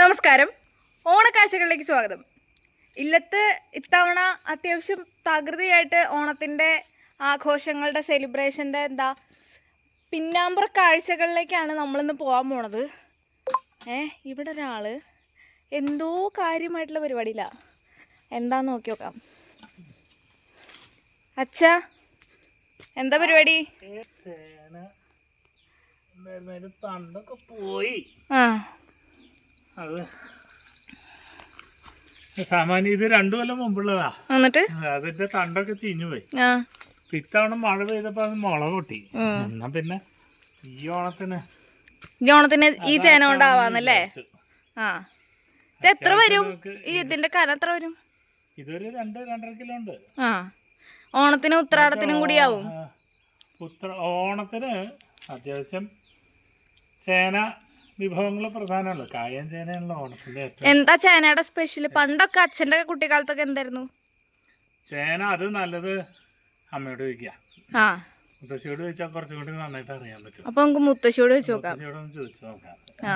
നമസ്കാരം. ഓണക്കാഴ്ചകളിലേക്ക് സ്വാഗതം. ഇല്ലത്ത് ഇത്തവണ അത്യാവശ്യം തകൃതിയായിട്ട് ഓണത്തിന്റെ ആഘോഷങ്ങളുടെ സെലിബ്രേഷന്റെ എന്താ പിന്നാമ്പുറ കാഴ്ചകളിലേക്കാണ് നമ്മളിന്ന് പോകാൻ പോണത്. ഏ ഇവിടെ ഒരാൾ എന്തോ കാര്യമായിട്ടുള്ള പരിപാടിയില്ല എന്താന്ന് നോക്കി നോക്കാം. അച്ഛാ എന്താ പരിപാടി? തണ്ടൊക്കെ പോയി. ആ. അത് സാമാന്യം ഇത് രണ്ടു കൊല്ലം മുമ്പുള്ളതാ. എന്നിട്ട്? അതിന്റെ തണ്ടൊക്കെ ചീഞ്ഞു പോയി. ഇത്തവണ മഴ പെയ്തപ്പോ അത് മുള പൊട്ടി. എന്നാ പിന്നെ ഈ ഓണത്തിന് ഈ ഓണത്തിന് ഈ ചേന കൊണ്ടാവാന്നല്ലേ? ആ. ഇത് എത്ര വരും? ഈ ഇതിന്റെ കനം എത്ര വരും? ഇതൊരു രണ്ട് രണ്ടര കിലോ ഉണ്ട്. ആ. ഓണത്തിനും ഉത്രാടത്തിനും കൂടിയാവും. ഉത്ര ഓണത്തിന് അത്യാവശ്യം ചേന വിഭവങ്ങൾ പ്രധാനമല്ലോ? കായം ചേനയാണല്ലോ ഓണത്തിന്റെ എന്താ ചേനയുടെ സ്പെഷ്യൽ പണ്ടൊക്കെ അച്ഛന്റെ കുട്ടിക്കാലത്തൊക്കെ എന്തായിരുന്നു? ചേന അത് നല്ലത് അമ്മയോട് ചോദിക്കുക. ആ. മുത്തശ്ശിയോട് ചോദിച്ചാൽ കുറച്ചും കൂടി നന്നായിട്ട് അറിയാൻ പറ്റും. അപ്പൊ നമുക്ക് മുത്തശ്ശിയോട് വെച്ച് നോക്കാം. മുത്തശ്ശിയോടൊന്ന് ചോദിച്ചു നോക്കാം. ആ.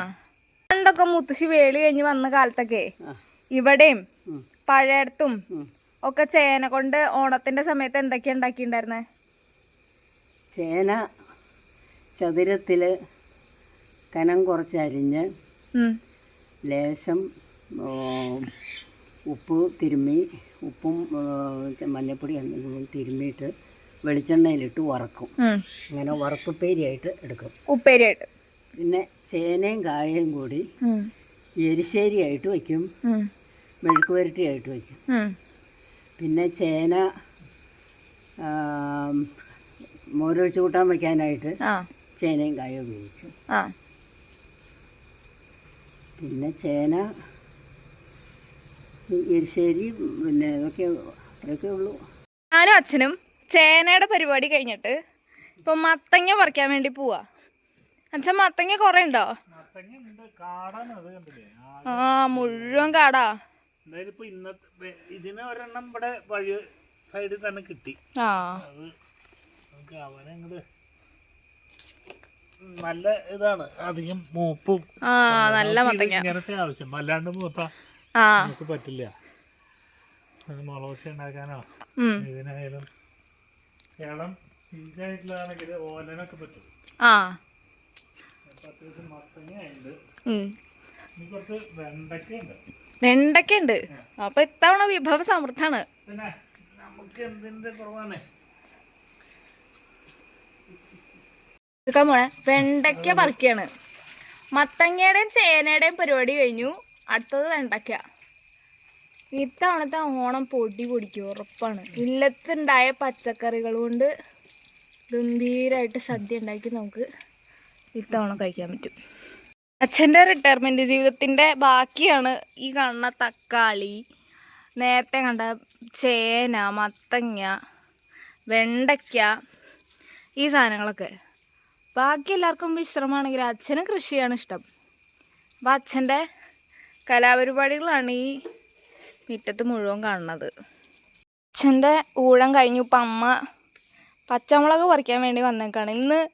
പണ്ടൊക്കെ മുത്തശ്ശി വേളി കഴിഞ്ഞ് വന്ന കാലത്തൊക്കെ ഇവിടെയും പഴയടത്തും ഒക്കെ ചേന കൊണ്ട് ഓണത്തിന്റെ സമയത്ത് എന്തൊക്കെയാ ഉണ്ടാക്കിണ്ടായിരുന്നേ ചേന ചതുരത്തിൽ കനം കുറച്ചരിഞ്ഞ് അരിഞ്ഞ് ലേശം ഉപ്പ് തിരുമ്മി ഉപ്പും മഞ്ഞപ്പൊടി തിരുമ്മിയിട്ട് വെളിച്ചെണ്ണയിലിട്ട് വറക്കും. അങ്ങനെ വറുത്തുപ്പേരിയായിട്ട് എടുക്കും. ഉപ്പേരിയായിട്ട്. പിന്നെ ചേനയും കായയും കൂടി എരിശ്ശേരിയായിട്ട് വയ്ക്കും. മെഴുക്ക് പുരട്ടിയായിട്ട് വയ്ക്കും. പിന്നെ ചേന മോരൊഴിച്ച് കൂട്ടാൻ വയ്ക്കാനായിട്ട് ചേനയും കായും ഉപയോഗിക്കും. പിന്നെ ചേന എരിശ്ശേരി പിന്നെ ഇതൊക്കെ അത്രയൊക്കെ ഉള്ളൂ. ഞാനും അച്ഛനും ചേനയുടെ പരിപാടി കഴിഞ്ഞിട്ട് ഇപ്പൊ മത്തങ്ങ പറിക്കാൻ വേണ്ടി പോവാ. അച്ഛൻ മത്തങ്ങ കൊറേ ഉണ്ടോ? ആ, മുഴുവൻ കാടാ. എന്തായാലും ഇപ്പൊ ഇന്നത്തെ വെ- ഇതിന് ഒരെണ്ണം ഇവിടെ വഴി സൈഡിൽ തന്നെ കിട്ടി. ആ. അത് നമുക്ക് നല്ല ഇതാണ്. അധികം മൂപ്പും നല്ല മത്തങ്ങ. ഇങ്ങനത്തെ ആവശ്യം. അല്ലാണ്ട് മൂത്ത നമുക്ക് പറ്റില്ല. മുളകൊക്കെ ഉണ്ടാക്കാനോ ഇതിനായാലും ഇളം ഇഞ്ചായിട്ടുള്ളതാണെങ്കിൽ ഓലനൊക്കെ പറ്റും. ആ. അത്യാവശ്യം മത്തങ്ങയുണ്ട്. കുറച്ച് വെണ്ടയ്ക്ക വെണ്ടയ്ക്കുണ്ട് വെണ്ടയ്ക്ക അപ്പൊ ഇത്തവണ വിഭവ സമൃദ്ധാണ്. പിന്നെ നമുക്ക് എന്തിന്റെ കുറവാണ്? എടുക്കാൻ പോണേ വെണ്ടയ്ക്ക പറിക്കാണ്. മത്തങ്ങയുടെയും ചേനയുടെയും പരിപാടി കഴിഞ്ഞു. അടുത്തത് വെണ്ടയ്ക്ക. ഇത്തവണത്തെ ഓണം പൊടി പൊടിക്കും ഉറപ്പാണ്. ഇല്ലത്തുണ്ടായ പച്ചക്കറികൾ കൊണ്ട് ഗംഭീരമായിട്ട് സദ്യ ഉണ്ടാക്കി നമുക്ക് ഇത്തവണ കഴിക്കാൻ പറ്റും. അച്ഛന്റെ റിട്ടയർമെന്റ് ജീവിതത്തിന്റെ ബാക്കിയാണ് ഈ കാണുന്ന തക്കാളി നേരത്തെ കണ്ട ചേന മത്തങ്ങ വെണ്ടയ്ക്ക ഈ സാധനങ്ങളൊക്കെ. ബാക്കി എല്ലാവർക്കും വിശ്രമമാണെങ്കിൽ അച്ഛന് കൃഷിയാണ് ഇഷ്ടം. അപ്പം അച്ഛന്റെ കലാപരിപാടികളാണ് ഈ മുറ്റത്ത് മുഴുവൻ കാണുന്നത്. അച്ഛന്റെ ഊഴം കഴിഞ്ഞു ഇപ്പം അമ്മ പച്ചമുളക് പറിക്കാൻ വേണ്ടി വന്നേക്കാണ്. ഇന്ന്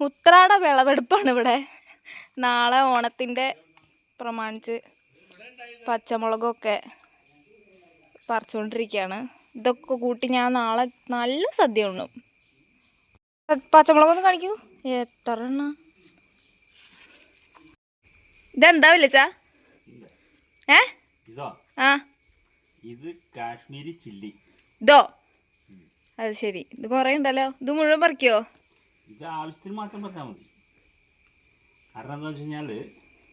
ഉത്രാട വിളവെടുപ്പാണ് ഇവിടെ. നാളെ ഓണത്തിന്റെ പ്രമാണിച്ച് പച്ചമുളകൊക്കെ പറിച്ചുകൊണ്ടിരിക്കുകയാണ്. ഇതൊക്കെ കൂട്ടി ഞാൻ നാളെ നല്ല സദ്യ ഉണ്ണും. പച്ചമുളകൊന്നും കാണിക്കൂ. എത്ര എണ്ണ ഇതെന്താ വിളിച്ച? ഏ? ഇതോ. ആ. ഇത് കാശ്മീരി ചില്ലി. ഇതോ? അത് ശരി. ഇത് കുറേ ഉണ്ടല്ലോ. ഇത് മുഴുവൻ പറിക്കോ? ഇത് ആവശ്യത്തിന് മാത്രം പറഞ്ഞാൽ മതി. കാരണം എന്താ വെച്ച് കഴിഞ്ഞാൽ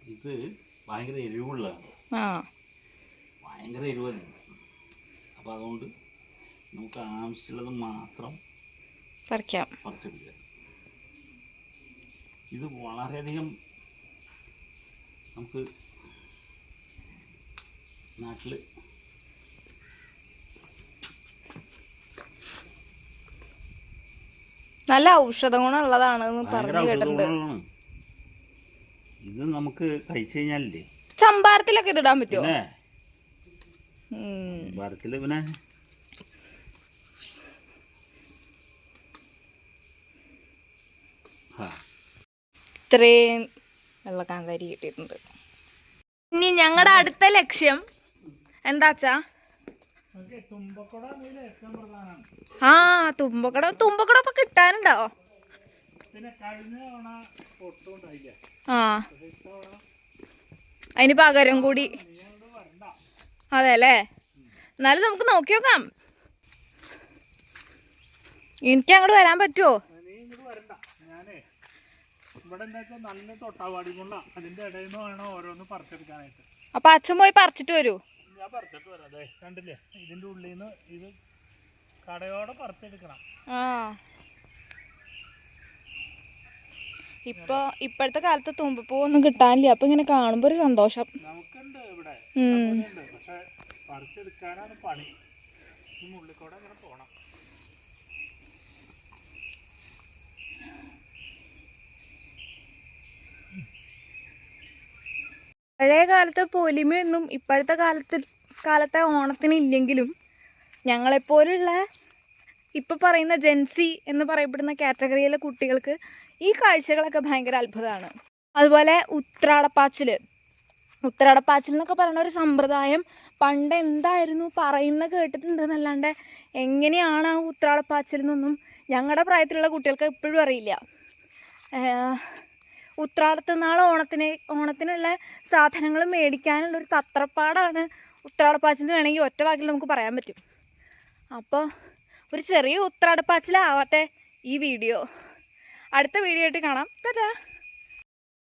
ഇത് ഭയങ്കര എരിവുള്ളതാണ്. ആ. ഭയങ്കര എരിവാണ്. അപ്പോൾ അതുകൊണ്ട് നമുക്ക് ആവശ്യമുള്ളത് മാത്രം പറിക്കാം. പറിച്ചെടുക്കുക ഇത് വളരെയധികം നമുക്ക് നാട്ടിൽ നല്ല ഔഷധ ഗുണമുള്ളതാണ് പറഞ്ഞു കേട്ടിട്ടുണ്ട്. ഇത് നമുക്ക് കഴിച്ചു കഴിഞ്ഞാലേ സംഭാരത്തിലൊക്കെ ഇത് ഇടാൻ പറ്റുമോ. ഭാരത്തിൽ പിന്നെ ആ. ഇത്രയും വെള്ളക്കാന്താരി കിട്ടിയിട്ടുണ്ട്. ഇനി ഞങ്ങളുടെ അടുത്ത ലക്ഷ്യം എന്താച്ചാ? ആ തുമ്പക്കട. തുമ്പക്കട ഇപ്പൊ കിട്ടാനുണ്ടോ? ആ. അതിന് പകരം കൂടി. അതെ അല്ലേ എന്നാലും നമുക്ക് നോക്കി നോക്കാം. എനിക്ക് അങ്ങോട്ട് വരാൻ പറ്റുമോ ഇവിടെ എന്താ വെച്ചാൽ നല്ല തൊട്ടാവാടി കൊണ്ടാ അതിന്റെ ഇടയിൽ നിന്ന് വേണം ഓരോന്ന് പറിച്ചെടുക്കാനായിട്ട്. അപ്പൊ അച്ഛൻ പോയി പറിച്ചിട്ട് വരൂ. ഞാൻ പറിച്ചിട്ട് വരാം. അതെ കണ്ടില്ലേ? ഇതിന്റെ ഉള്ളിൽ നിന്ന് ഇത് കടയോടെ പറിച്ചെടുക്കണം. ആ. ഇപ്പൊ ഇപ്പോഴത്തെ കാലത്ത് തുമ്പപ്പൂ ഒന്നും കിട്ടാനില്ല. അപ്പൊ ഇങ്ങനെ കാണുമ്പോ ഒരു സന്തോഷം. നമുക്കുണ്ട് ഇവിടെ. പക്ഷെ പറിച്ചെടുക്കാനാണ് പണി. ഈ മുള്ളിക്കൂടെ ഇങ്ങനെ പോണം. പഴയ കാലത്തെ പൊലിമയൊന്നും ഇപ്പോഴത്തെ കാലത്ത് കാലത്തെ ഓണത്തിന് ഇല്ലെങ്കിലും ഞങ്ങളെപ്പോലുള്ള ഇപ്പോൾ പറയുന്ന ജെൻസി എന്ന് പറയപ്പെടുന്ന കാറ്റഗറിയിലെ കുട്ടികൾക്ക് ഈ കാഴ്ചകളൊക്കെ ഭയങ്കര അത്ഭുതമാണ്. അതുപോലെ ഉത്രാടപ്പാച്ചിൽ ഉത്രാടപ്പാച്ചിൽ എന്നൊക്കെ പറയുന്ന ഒരു സമ്പ്രദായം പണ്ട് എന്തായിരുന്നു പറയുന്ന കേട്ടിട്ടുണ്ട് എന്നല്ലാണ്ട് എങ്ങനെയാണ് ആ ഉത്രാടപ്പാച്ചിൽ എന്നൊന്നും ഞങ്ങളുടെ പ്രായത്തിലുള്ള കുട്ടികൾക്ക് എപ്പോഴും അറിയില്ല. ഏഹ് ഉത്രാടത്ത് നാൾ ഓണത്തിന് ഓണത്തിനുള്ള സാധനങ്ങൾ മേടിക്കാനുള്ള ഒരു തത്രപ്പാടാണ് ഉത്രാടപ്പാച്ചിൽ വേണമെങ്കിൽ ഒറ്റ വാക്കിൽ നമുക്ക് പറയാൻ പറ്റും. അപ്പോൾ ഒരു ചെറിയ ഉത്രാടപ്പാച്ചിലാവട്ടെ ഈ വീഡിയോ. അടുത്ത വീഡിയോ ആയിട്ട് കാണാം. ടാറ്റാ